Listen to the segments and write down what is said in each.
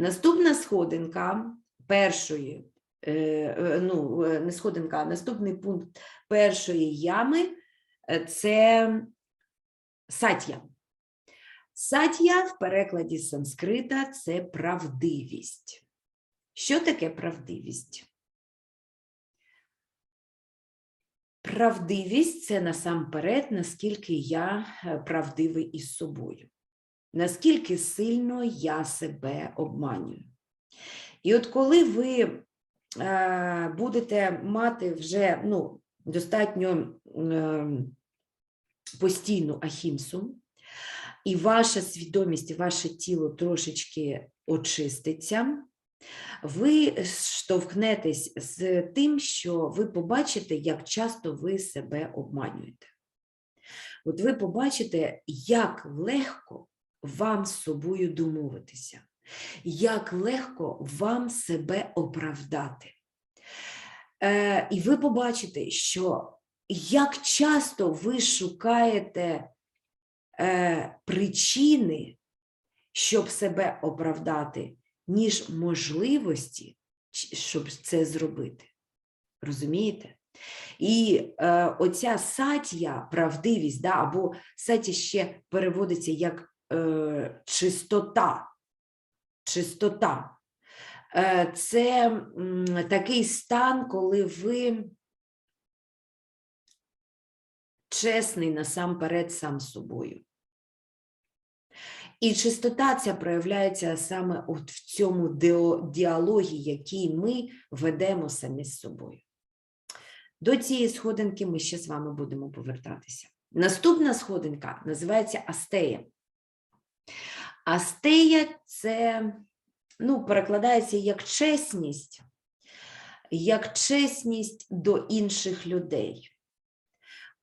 Наступна сходинка першої, е, е, ну, е, не сходинка, а наступний пункт першої ями це сатья. Сатья в перекладі з санскрита це правдивість. Що таке правдивість? Правдивість це насамперед, наскільки я правдивий із собою, наскільки сильно я себе обманюю. І от коли ви е, будете мати вже ну, достатньо е, постійну ахімсу, і ваша свідомість, ваше тіло трошечки очиститься, ви штовхнетесь з тим, що ви побачите, як часто ви себе обманюєте. От ви побачите, як легко вам з собою домовитися, як легко вам себе оправдати. Е, і ви побачите, що як часто ви шукаєте е, причини, щоб себе оправдати, ніж можливості, щоб це зробити. Розумієте? І е, оця сатія, правдивість, да, або сатія ще переводиться як е, чистота. Чистота. Е, це м, такий стан, коли ви чесний насамперед сам собою. І чистота ця проявляється саме от в цьому діалогі, який ми ведемо самі з собою. До цієї сходинки ми ще з вами будемо повертатися. Наступна сходинка називається Астея. Астея це ну, перекладається як чесність, як чесність до інших людей.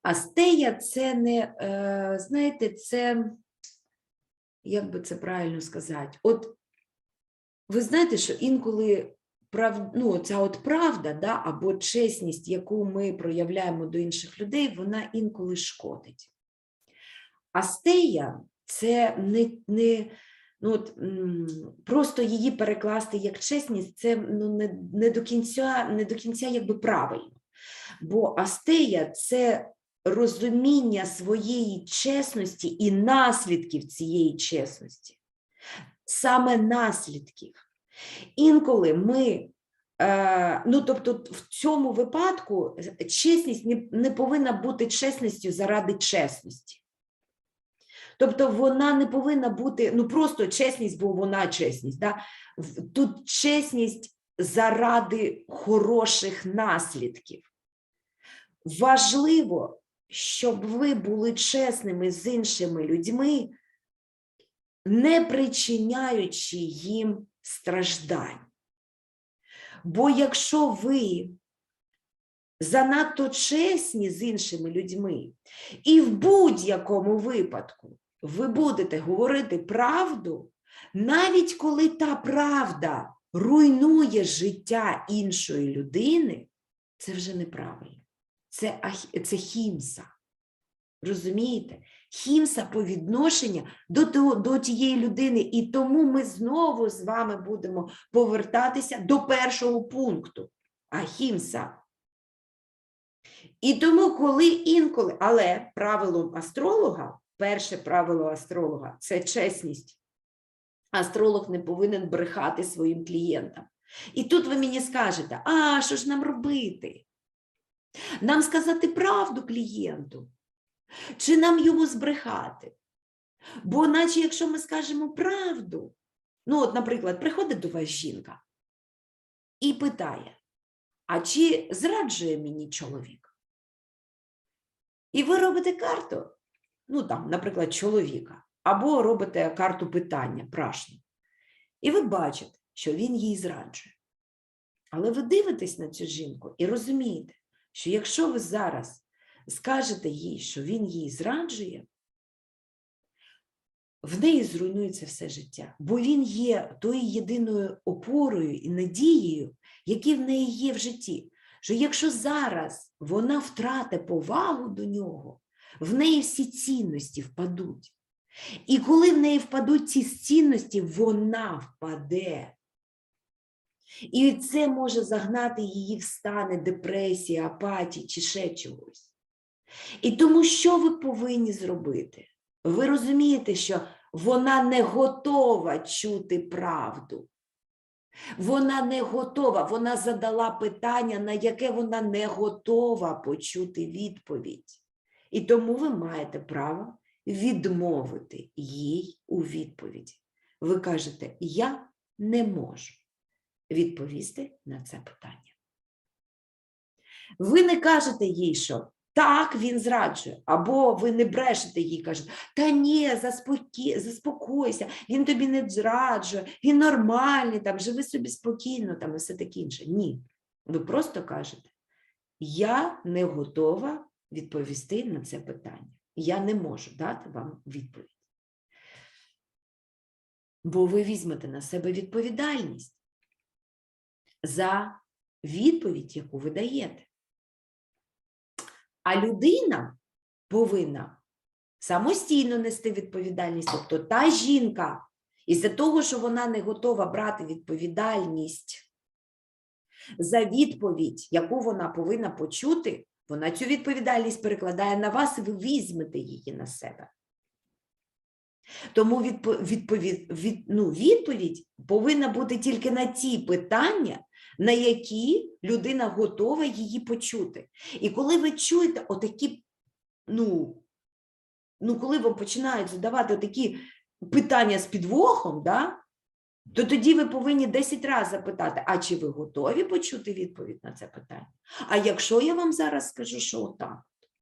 Астея це не, е, знаєте, це як би це правильно сказати? От ви знаєте, що інколи прав... ну, ця от правда, да, або чесність, яку ми проявляємо до інших людей, вона інколи шкодить. Астея це не, не ну, от, просто її перекласти як чесність, це ну, не, не, до кінця, не до кінця якби правильно. Бо астея це розуміння своєї чесності і наслідків цієї чесності. Саме наслідків. Інколи ми, е, ну тобто в цьому випадку чесність не, не повинна бути чесністю заради чесності. Тобто вона не повинна бути ну просто чесність, бо вона чесність. Да? Тут чесність заради хороших наслідків. Важливо, щоб ви були чесними з іншими людьми, не причиняючи їм страждань. Бо якщо ви занадто чесні з іншими людьми, і в будь-якому випадку ви будете говорити правду, навіть коли та правда руйнує життя іншої людини, це вже неправильно. Це, це хімса. Розумієте? Хімса по відношенню до, до тієї людини. І тому ми знову з вами будемо повертатися до першого пункту. Ахімса. І тому, коли інколи, але правилом астролога, перше правило астролога це чесність. Астролог не повинен брехати своїм клієнтам. І тут ви мені скажете, а що ж нам робити? Нам сказати правду клієнту, чи нам йому збрехати? Бо наче якщо ми скажемо правду, ну от, наприклад, приходить до вас жінка і питає, а чи зраджує мені чоловік? І ви робите карту, ну там, наприклад, чоловіка, або робите карту питання, прашну. І ви бачите, що він їй зраджує. Але ви дивитесь на цю жінку і розумієте, що якщо ви зараз скажете їй, що він їй зраджує, в неї зруйнується все життя, бо він є тою єдиною опорою і надією, які в неї є в житті. Що якщо зараз вона втратить повагу до нього, в неї всі цінності впадуть. І коли в неї впадуть ці цінності, вона впаде. І це може загнати її в стани депресії, апатії чи ще чогось. І тому що ви повинні зробити? Ви розумієте, що вона не готова чути правду. Вона не готова, вона задала питання, на яке вона не готова почути відповідь. І тому ви маєте право відмовити їй у відповіді. Ви кажете, я не можу відповісти на це питання. Ви не кажете їй, що так, він зраджує, або ви не брешете їй, кажете, та ні, заспокі... заспокойся, він тобі не зраджує, він нормальний, там, живи собі спокійно там, і все таке інше. Ні. Ви просто кажете, я не готова відповісти на це питання. Я не можу дати вам відповідь. Бо ви візьмете на себе відповідальність за відповідь, яку ви даєте. А людина повинна самостійно нести відповідальність. Тобто та жінка, із-за того, що вона не готова брати відповідальність за відповідь, яку вона повинна почути, вона цю відповідальність перекладає на вас, і ви візьмете її на себе. Тому відпо- відповідь, від, ну, відповідь повинна бути тільки на ті питання, на які людина готова її почути. І коли ви чуєте отакі, ну, ну коли вам починають задавати такі питання з підвохом, да, то тоді ви повинні 10 разів запитати, а чи ви готові почути відповідь на це питання? А якщо я вам зараз скажу, що отак,